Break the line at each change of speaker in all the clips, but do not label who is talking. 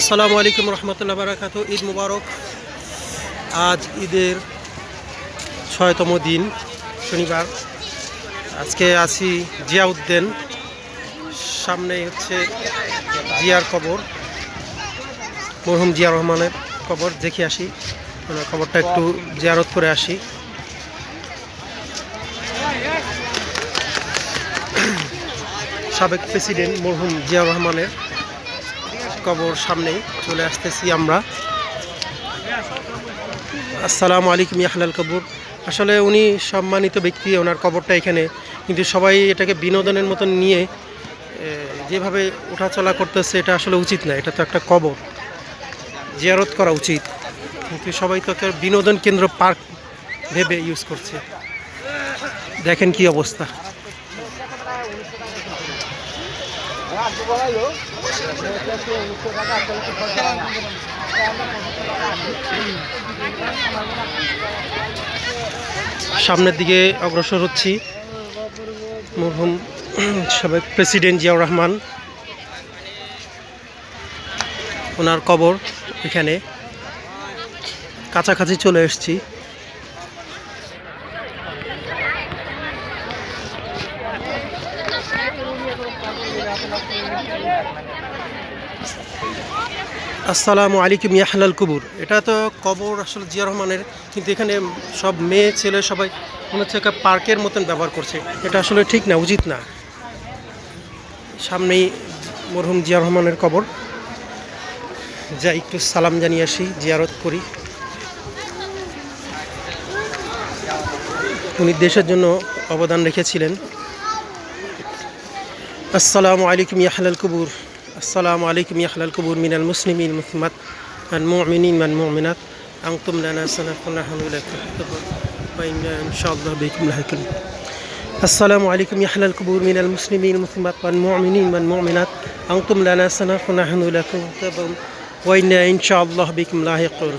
আসসালামু আলাইকুম রহমতুল্লাহ বারাকাত। ঈদ মুবারক। আজ ঈদের ছয়তম দিন, শনিবার। আজকে আছি জিয়া উদ্যান সামনে হচ্ছে জিয়ার কবর, মরহুম জিয়া রহমানের কবর। দেখে আসি, ওনার কবরটা একটু জিয়ারত করে আসি। সাবেক প্রেসিডেন্ট মরহুম জিয়া রহমানের কবর সামনেই চলে আসতেছি আমরা। আসসালামু আলাইকুম ইয়াহলাল কবর। আসলে উনি সম্মানিত ব্যক্তি, ওনার কবরটা এখানে। কিন্তু সবাই এটাকে বিনোদনের মতন নিয়ে যেভাবে ওঠাচলা করতেছে, এটা আসলে উচিত না, এটা তো একটা কবর। জিয়ারত করা উচিত। কিন্তু সবাই তো একটা বিনোদন কেন্দ্র পার্ক ভেবে ইউজ করছে। দেখেন কি অবস্থা। সামনের দিকে অগ্রসর হচ্ছি। মরহুম সাবেক প্রেসিডেন্ট জিয়াউর রহমান। ওনার কবর এখানে। কাছাকাছি চলে এসেছি। আসসালামু আলাইকুম ইয়াহলাল কুবুর। এটা তো কবর আসলে জিয়া রহমানের, কিন্তু এখানে সব মেয়ে, ছেলে সবাই মনে হচ্ছে একটা পার্কের মতন ব্যবহার করছে। এটা আসলে ঠিক না, উচিত না। সামনেই মরহুম জিয়া রহমানের কবর। যাই, একটু সালাম জানিয়ে আসি, জিয়ারত করি। উনি দেশের জন্য অবদান রেখেছিলেন। আসসালামু আলাইকুম ইয়াহলাল কুবুর। আসসালামু আলাইকুম ইয়াহলাল কবুর মিনাল মুসলিমিন মুসমাত মান মুমিনিন মান মুমিনাত আংতুম লানা সানাকুন আলহামদুলিল্লাহ ইনশাআল্লাহ বিকুম লাহিকুম আসসালামু আলাইকুম ইয়াহলাল কবুর মিনাল মুসলিমিন মুসমাত মান মুমিনিন মান মুমিনাত আংতুম লানা সানাকুন আলহামদুলিল্লাহ ওয়াইনা ইনশাআল্লাহ বিকুম লাহিকুন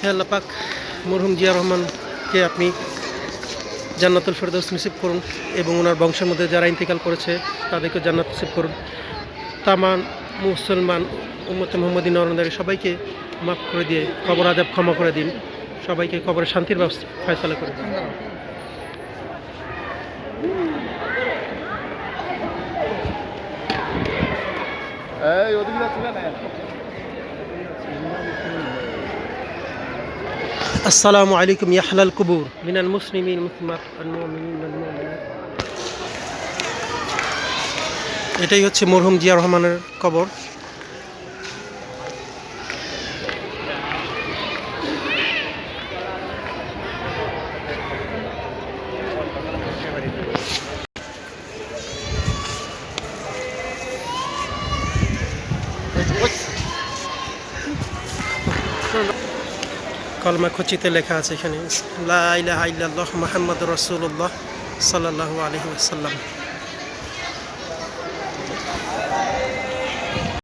হে আল্লাহ পাক, মরহুম জিয়া রহমানকে আপনি জান্নাতুল ফেরদৌস নিসিব করুন এবং ওনার বংশের মধ্যে যারা ইন্তেকাল করেছে তাদেরকে জান্নাত নিসিব করুন। তামান মুসলমান উম্মত মোহাম্মদী নরনারী সবাইকে মাফ করে দিয়ে কবর আজাব ক্ষমা করে দিন। সবাইকে কবরে শান্তির ব্যবস্থা ফয়সলা করে দিন।
এই ওদিকে যাচ্ছে না
আসসালামু আলাইকুম ইয়াহলাল কুবুর। মিনাল মুসলিমিন মুসলিমাত ওয়াল মুমিনিন ওয়াল মুমিনাত এটাই হচ্ছে মরহুম জিয়া রহমানের কবর। কলমা খুচিতে লেখা আছে এখানে, লা ইলাহা ইল্লাল্লাহ মুহাম্মাদুর রাসূলুল্লাহ সাল্লাল্লাহু আলাইহি ওয়াসাল্লাম।